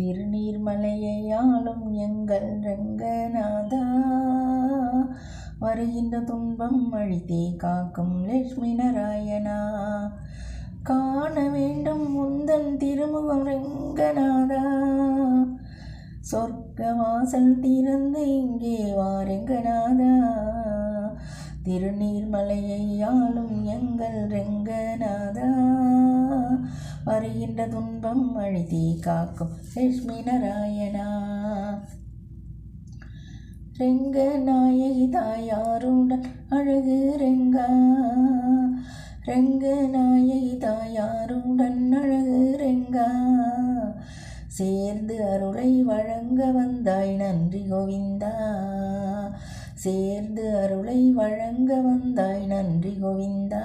திருநீர்மலையை ஆளும் எங்கள் ரங்கநாதா. வருகின்ற துன்பம் அழித்தே காக்கும் லட்சுமி நாராயணா. காண வேண்டும் முந்தன் திருமுகம் ரங்கநாதா. சொர்க்க வாசல் திறந்து இங்கே வாருங்கநாதா திருநீர்மலையை ஆளும் எங்கள் ரங்கநாதா. வருகின்ற துன்பம் அழுதி காக்கும். லட்சுமி நாராயணா. ரெங்க நாயகி தாயாருடன் அழகு ரெங்கா. ரெங்க நாயகி தாயாருடன் அழகு ரெங்கா. சேர்ந்து அருளை வழங்க வந்தாய் நன்றி கோவிந்தா. சேர்ந்து அருளை வழங்க வந்தாய் நன்றி கோவிந்தா.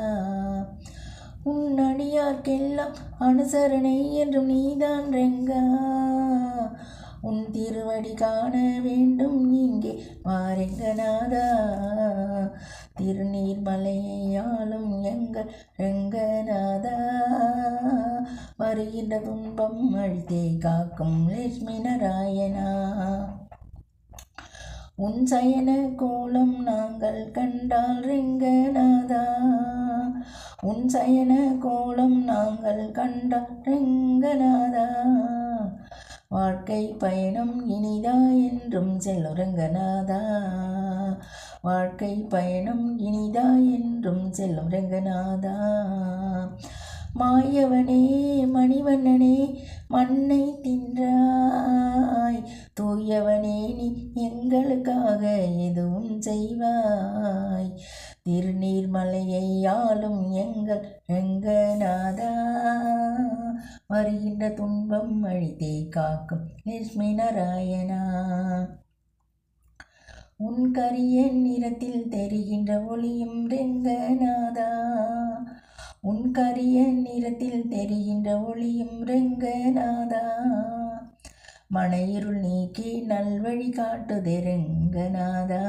உன் அடியார்க்கெல்லாம் அனுசரணை என்றும் நீதான் ரெங்கா. உன் திருவடி காண வேண்டும் இங்கே மாரெங்கநாதா திருநீர் ஆளும் எங்கள் ரங்கநாதா வருகின்ற துன்பம் அழித்தே காக்கும் லட்சுமி நாராயணா. உன் சயன கோலம் நாங்கள் கண்டால் ரெங்கநாதா உன் சயன கோலம் நாங்கள் கண்டால் ரங்கநாதா. வாழ்க்கை பயணம் இனிதா என்றும் செல்லுரங்கநாதா. வாழ்க்கை பயணம் இனிதா என்றும் செல்லும் ரங்கநாதா மாயவனே மணிவண்ணனே மண்ணை தின்றாய். தூயவனே நீ எங்களுக்காக எதுவும் செய்வாய். திருநீர்மலையை ஆளும் எங்கள் ரங்கநாதா. வருகின்ற துன்பம் அழித்தே காக்கும் லட்சுமி நாராயணா. உன் கரிய நிறத்தில் தெரிகின்ற ஒளியும் ரெங்கநாதா. உன் கரிய நிறத்தில் தெரிகின்ற ஒளியும் ரெங்கநாதா. மனையிருள் நீக்கி நல்வழி காட்டுதே ரெங்கநாதா.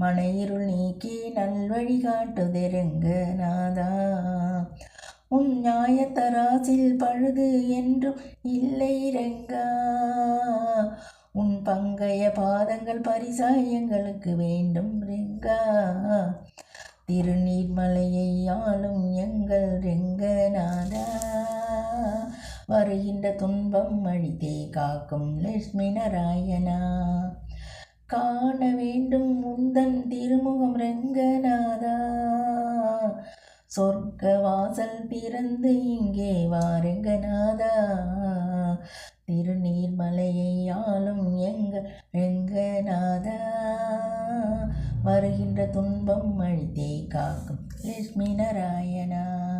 மனையிருள் நீக்கி நல்வழி காட்டுதே ரெங்கநாதா. உன் நியாயத்தராசில் பழுது என்றும் இல்லை ரெங்கா. உன் பங்கைய பாதங்கள் பரிசாய் எங்களுக்கு வேண்டும் ரெங்கா. திருநீர்மலையை ஆளும் எங்கள் ரெங்கநாதா. வருகின்ற துன்பம் அழிதே காக்கும் லட்சுமி நாராயணா. காண வேண்டும் முந்தன் திருமுகம் ரங்கநாதா. சொர்க்க வாசல் பிறந்து இங்கே வாருங்கநாதா திருநீர்மலையை ஆளும் எங்க ரங்கநாதா. வருகின்ற துன்பம் அழித்தே காக்கும் லட்சுமி நாராயணா.